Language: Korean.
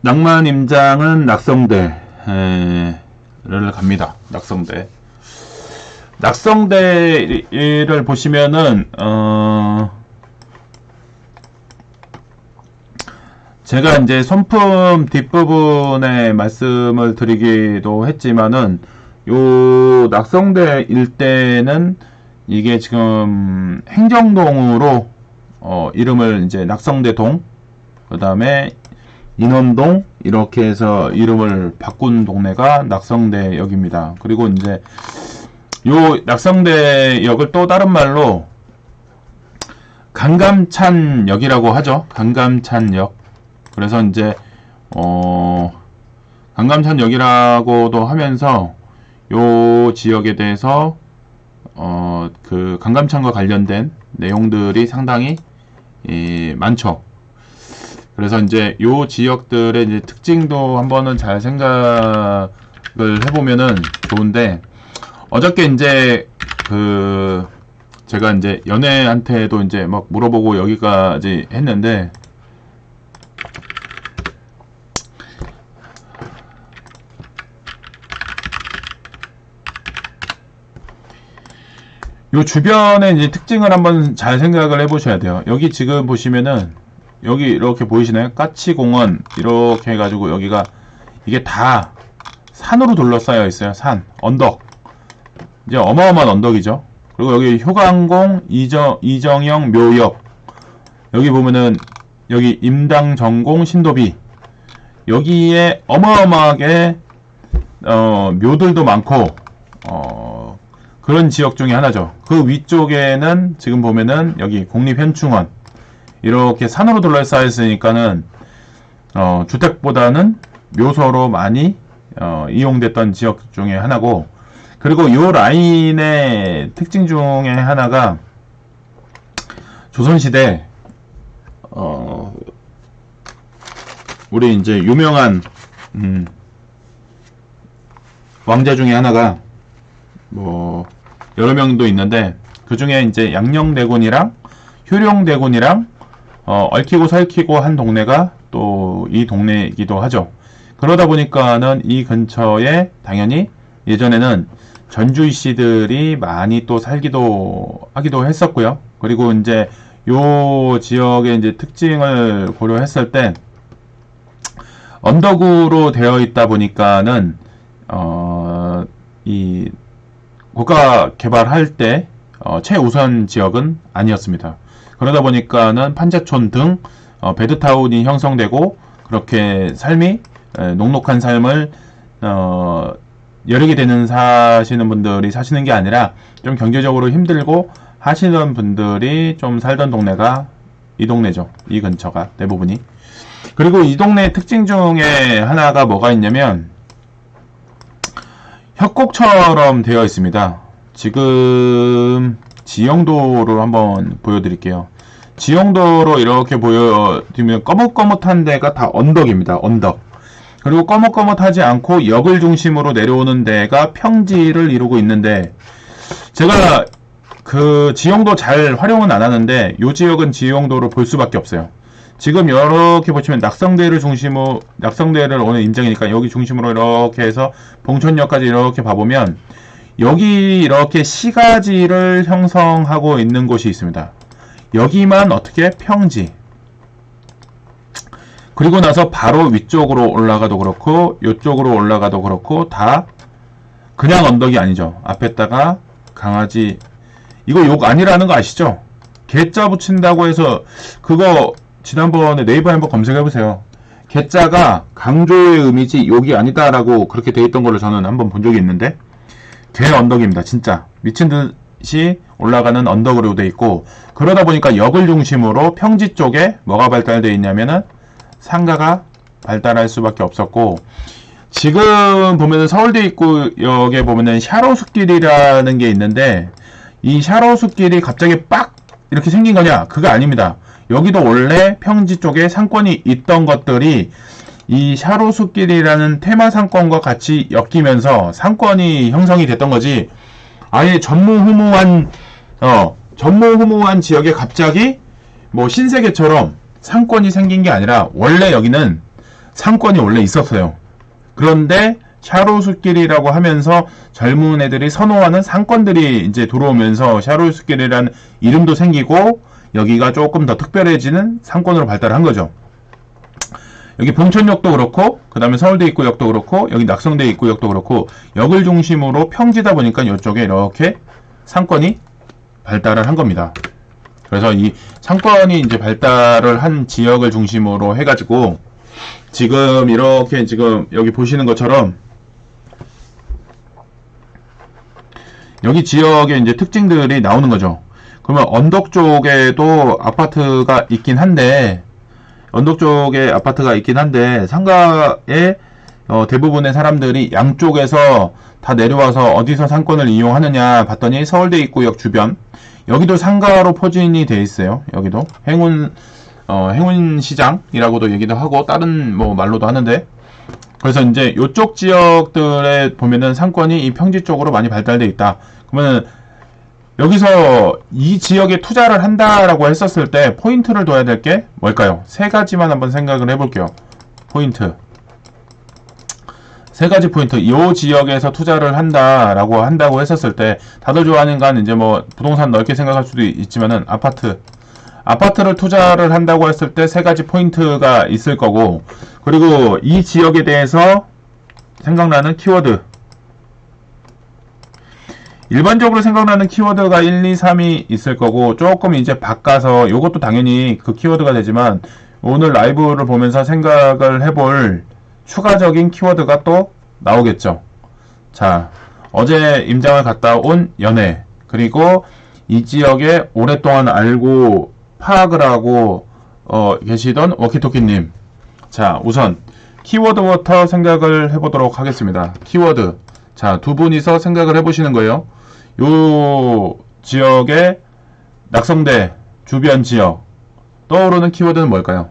낭만 임장은 낙성대를 갑니다. 낙성대. 낙성대를 보시면은 어 제가 이제 손품 뒷부분에 말씀을 드리기도 했지만은 요 낙성대 일대는 이게 지금 행정동으로 어 이름을 이제 낙성대동 그 다음에 인원동 이렇게 해서 이름을 바꾼 동네가 낙성대역입니다. 그리고 이제 요 낙성대역을 또 다른 말로 강감찬역이라고 하죠. 강감찬역. 그래서 이제 어 강감찬역이라고도 하면서 요 지역에 대해서 어 그 강감찬과 관련된 내용들이 상당히 이, 많죠. 그래서 이제 요 지역들의 이제 특징도 한번은 잘 생각을 해보면은 좋은데 어저께 이제 그 제가 이제 연애한테도 이제 막 물어보고 여기까지 했는데 요 주변의 이제 특징을 한번 잘 생각을 해보셔야 돼요. 여기 지금 보시면은 여기 이렇게 보이시나요? 까치공원 이렇게 해가지고 여기가 이게 다 산으로 둘러싸여 있어요. 산, 언덕. 이제 어마어마한 언덕이죠. 그리고 여기 효강공, 이정, 이정영, 묘역. 여기 보면은 여기 임당전공, 신도비. 여기에 어마어마하게 어, 묘들도 많고 어, 그런 지역 중에 하나죠. 그 위쪽에는 지금 보면은 여기 국립현충원 이렇게 산으로 둘러싸여 있으니까는 어, 주택보다는 묘소로 많이 어, 이용됐던 지역 중에 하나고 그리고 이 라인의 특징 중에 하나가 조선시대 어, 우리 이제 유명한 음, 왕자 중에 하나가 뭐 여러 명도 있는데 그 중에 이제 양녕대군이랑 효령대군이랑 어, 얽히고 설키고 한 동네가 또 이 동네이기도 하죠. 그러다 보니까는 이 근처에 당연히 예전에는 전주이 씨들이 많이 또 살기도 하기도 했었고요. 그리고 이제 요 지역의 이제 특징을 고려했을 때 언덕으로 되어 있다 보니까는 어, 이 국가 개발할 때 어, 최우선 지역은 아니었습니다. 그러다 보니까는 판자촌 등 어, 베드타운이 형성되고 그렇게 삶이 에, 녹록한 삶을 어, 여력이 되는 사시는 분들이 사시는 게 아니라 좀 경제적으로 힘들고 하시는 분들이 좀 살던 동네가 이 동네죠. 이 근처가 대부분이. 그리고 이 동네 특징 중에 하나가 뭐가 있냐면 협곡처럼 되어 있습니다. 지금 지형도로 한번 보여드릴게요. 지형도로 이렇게 보여드리면 꺼뭇꺼뭇한 데가 다 언덕입니다. 언덕. 그리고 꺼뭇꺼뭇하지 않고 역을 중심으로 내려오는 데가 평지를 이루고 있는데 제가 그 지형도 잘 활용은 안 하는데 이 지역은 지형도를 볼 수밖에 없어요. 지금 이렇게 보시면 낙성대를 중심으로 낙성대를 오늘 임장이니까 여기 중심으로 이렇게 해서 봉천역까지 이렇게 봐보면 여기 이렇게 시가지를 형성하고 있는 곳이 있습니다. 여기만 어떻게 평지. 그리고 나서 바로 위쪽으로 올라가도 그렇고 이쪽으로 올라가도 그렇고 다 그냥 언덕이 아니죠. 앞에다가 강아지 이거 욕 아니라는 거 아시죠? 개자 붙인다고 해서 그거 지난번에 네이버에 한번 검색해 보세요. 개자가 강조의 의미지 욕이 아니다라고 그렇게 돼 있던 걸로 저는 한번 본 적이 있는데 개 언덕입니다. 진짜 미친 듯이 올라가는 언덕으로 돼 있고 그러다 보니까 역을 중심으로 평지 쪽에 뭐가 발달되어 있냐면은 상가가 발달할 수밖에 없었고 지금 보면은 서울대 입구역에 보면은 샤로숲길이라는 게 있는데 이 샤로숲길이 갑자기 빡 이렇게 생긴 거냐? 그거 아닙니다. 여기도 원래 평지 쪽에 상권이 있던 것들이 이 샤로 숲길이라는 테마 상권과 같이 엮이면서 상권이 형성이 됐던 거지. 아예 전무후무한 어 전무후무한 지역에 갑자기 뭐 신세계처럼 상권이 생긴 게 아니라 원래 여기는 상권이 원래 있었어요. 그런데 샤로숲길이라고 하면서 젊은 애들이 선호하는 상권들이 이제 들어오면서 샤로숲길이라는 이름도 생기고 여기가 조금 더 특별해지는 상권으로 발달한 거죠. 여기 봉천역도 그렇고 그 다음에 서울대 입구역도 그렇고 여기 낙성대 입구역도 그렇고 역을 중심으로 평지다 보니까 이쪽에 이렇게 상권이 발달을 한 겁니다. 그래서 이 상권이 이제 발달을 한 지역을 중심으로 해가지고 지금 이렇게 지금 여기 보시는 것처럼 여기 지역의 이제 특징들이 나오는 거죠. 그러면 언덕 쪽에도 아파트가 있긴 한데 언덕 쪽에 아파트가 있긴 한데 상가에 어, 대부분의 사람들이 양쪽에서 다 내려와서 어디서 상권을 이용하느냐 봤더니 서울대 입구역 주변 여기도 상가로 포진이 돼 있어요. 여기도 행운 어, 행운 시장이라고도 얘기도 하고 다른 뭐 말로도 하는데 그래서 이제 요쪽 지역들에 보면은 상권이 이 평지 쪽으로 많이 발달돼 있다. 그러면 여기서 이 지역에 투자를 한다라고 했었을 때 포인트를 둬야 될 게 뭘까요? 세 가지만 한번 생각을 해볼게요. 포인트. 세 가지 포인트. 이 지역에서 투자를 한다라고 한다고 했었을 때 다들 좋아하는 건 이제 뭐 부동산 넓게 생각할 수도 있지만은 아파트. 아파트를 투자를 한다고 했을 때 세 가지 포인트가 있을 거고 그리고 이 지역에 대해서 생각나는 키워드. 일반적으로 생각나는 키워드가 1, 2, 3이 있을 거고 조금 이제 바꿔서 이것도 당연히 그 키워드가 되지만 오늘 라이브를 보면서 생각을 해볼 추가적인 키워드가 또 나오겠죠. 자, 어제 임장을 갔다 온 연애 그리고 이 지역에 오랫동안 알고 파악을 하고 어, 계시던 워키토키님. 자, 우선 키워드부터 생각을 해보도록 하겠습니다. 키워드. 자, 두 분이서 생각을 해보시는 거예요. 요 지역의 낙성대 주변 지역 떠오르는 키워드는 뭘까요?